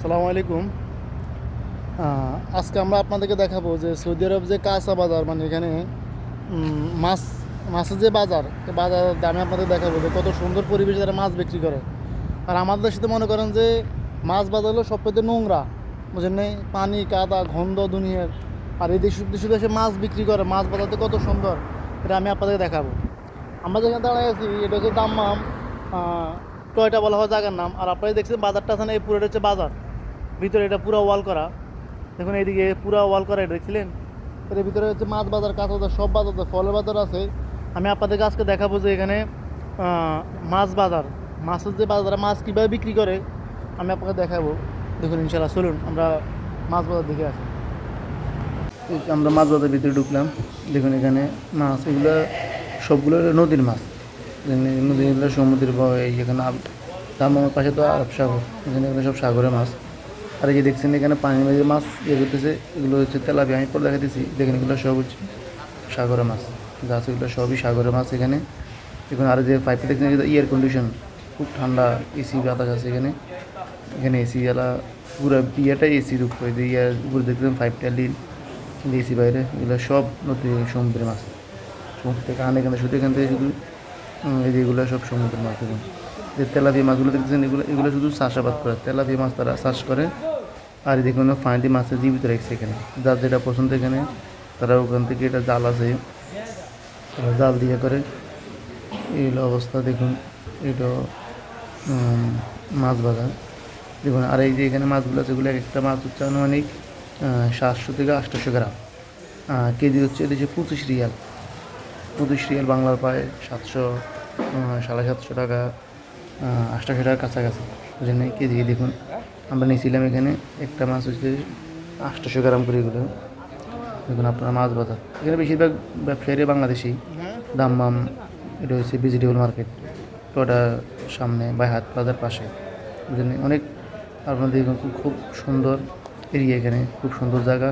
সালামু আলাইকুম। আজকে আমরা আপনাদেরকে দেখাবো যে সৌদি আরব যে কাঁচা বাজার মানে এখানে মাছ, মাছের যে বাজার বাজার দামে আপনাদের দেখাবো যে কত সুন্দর পরিবেশে তারা মাছ বিক্রি করে। আর আমাদের সাথে মনে করেন যে মাছ বাজার হলো সবথেকে নোংরা বুঝলেন? পানি, কাদা, গন্ধ দুনিয়ার। আর এই দেশ, দেশে দেশে মাছ বিক্রি করে, মাছ বাজারতে কত সুন্দর, এটা আমি আপনাদেরকে দেখাবো। আমরা যেখানে দাঁড়ায় আছি, এটা হচ্ছে দাম্মাম টয়টা বলা হয় জায়গার নাম? আর আপনারা দেখছেন বাজারটা আছে না, এই পুরোটা হচ্ছে বাজার। ভিতরে এটা পুরো ওয়াল করা। দেখুন এইদিকে পুরো ওয়াল করা এটা দেখছিলেন? এর ভিতরে হচ্ছে মাছ বাজার কাঁচা বাজার সব বাজার আছে, ফলের বাজার আছে। আমি আপনাদেরকে আজকে দেখাবো যে এখানে মাছ বাজার মাছের যে বাজারে মাছ কীভাবে বিক্রি করে আমি আপনাকে দেখাবো। দেখুন ইনশাল্লাহ চলুন আমরা মাছ বাজার দেখে আসি। আমরা মাছ বাজারের ভিতরে ঢুকলাম দেখুন এখানে মাছ এগুলো সবগুলো নদীর মাছ। এখানে নদীর সমুদ্রের এখানে আমার পাশে তো আরব সাগর এখানে এগুলো সব সাগরের মাছ। আর এই যে দেখছেন এখানে পানি মাঝে মাছ ইয়ে করতেছে, এগুলো হচ্ছে তেলাপি আমি পরে দেখাতেছি। দেখেন এগুলো সব হচ্ছে সাগরের মাছ, গাছ এগুলো সবই সাগরের মাছ এখানে। এখন আর যে পাইপটা দেখছেন এয়ার কন্ডিশন খুব ঠান্ডা এসি বাতাস আছে এখানে। এখানে এসি ওয়ালা পুরো বিয়েটাই এসির উপরে দিয়ে ইয়ার উপরে দেখছেন পাইপটা লিল এসি বাইরে, এগুলো সব নদী সমুদ্রের মাছ। সমুদ্র থেকে আনে এখানে, শুধু এখান থেকে শুধু এই যে এগুলো সব সমুদ্রের মাছ। দেখুন যে তেলাপিয়া মাছগুলো দেখতেছেন, এগুলো এগুলো শুধু চাষাবাদ করে। তেলাপিয়া মাছ তারা চাষ করে। আর এই দেখুন ফাঁদি মাছের জীবিত রেখেছে এখানে। যার যেটা পছন্দ এখানে, তারা ওখান থেকে এটা জাল আছে। জাল দিয়ে করে। এই অবস্থা, দেখুন, এটা মাছ বাজার দেখুন, আর এই যে এখানে মাছগুলো আছে, এগুলো এক একটা মাছ হচ্ছে আনুমানিক সাতশো থেকে আটশোশো গ্রাম। কেজি হচ্ছে এদেশে পঁচিশ রিয়াল। পঁচিশ রিয়াল বাংলার পায় সাতশো সাড়ে সাতশো টাকা আটশোশো টাকার কাছাকাছি। বুঝলেন এই কেজি, দেখুন। আমরা নিয়েছিলাম এখানে একটা মাছ হচ্ছে আটশোশো গ্রাম করে এগুলো। দেখুন আপনার মাছ বাজার। এখানে বেশিরভাগ ব্যবসায়ীরা বাংলাদেশি। দাম্মাম এটা হচ্ছে ভেজিটেবল মার্কেট ওটা সামনে বাইহাট বাজার পাশে। বুঝলেন? অনেক আপনাদের খুব সুন্দর এরিয়া এখানে, খুব সুন্দর জায়গা।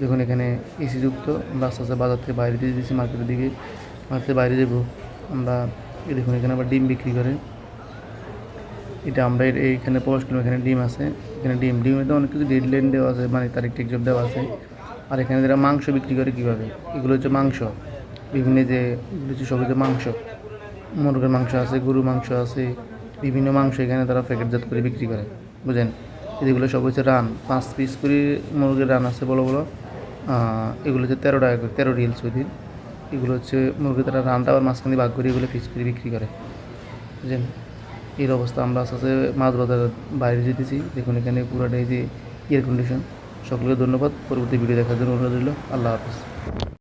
দেখুন এখানে এসি যুক্ত, আমরা আস্তে আস্তে বাজার থেকে বাইরে দিয়ে দিচ্ছি মার্কেটের দিকে। মার্কেটের বাইরে যাব। আমরা দেখুন এখানে আবার ডিম বিক্রি করে। এটা আমরা এইখানে প্রবেশ করলাম এখানে ডিম আছে। এখানে ডিম ডিমের তো অনেক কিছু ডেড লাইন দেওয়া আছে মানে তারিখ টিক দেওয়া আছে। আর এখানে যারা মাংস বিক্রি করে কীভাবে? এগুলো হচ্ছে মাংস। বিভিন্ন যে এগুলো হচ্ছে সব হচ্ছে মাংস। মুরগের মাংস আছে গরুর মাংস আছে বিভিন্ন মাংস এখানে তারা প্যাকেটজাত করে বিক্রি করে বুঝেন? এগুলো সব হচ্ছে রান পাঁচ পিস করে মুরগের রান আছে বড় আহ, এগুলো হচ্ছে তেরো টাকা করে তেরো রিল সৌদির এগুলো হচ্ছে মুরগি তারা রানটা আবার মাঝখানে ভাগ করে এগুলো পিস করে বিক্রি করে বুঝলেন এর অবস্থা আমরা আস্তে আস্তে মাছ বাজারের বাইরে যেতেছি। দেখুন এখানে পুরাটাই যে এয়ার কন্ডিশন সকলকে ধন্যবাদ। পরবর্তী ভিডিও দেখার জন্য অনুরোধ রইল। আল্লাহ হাফিজ।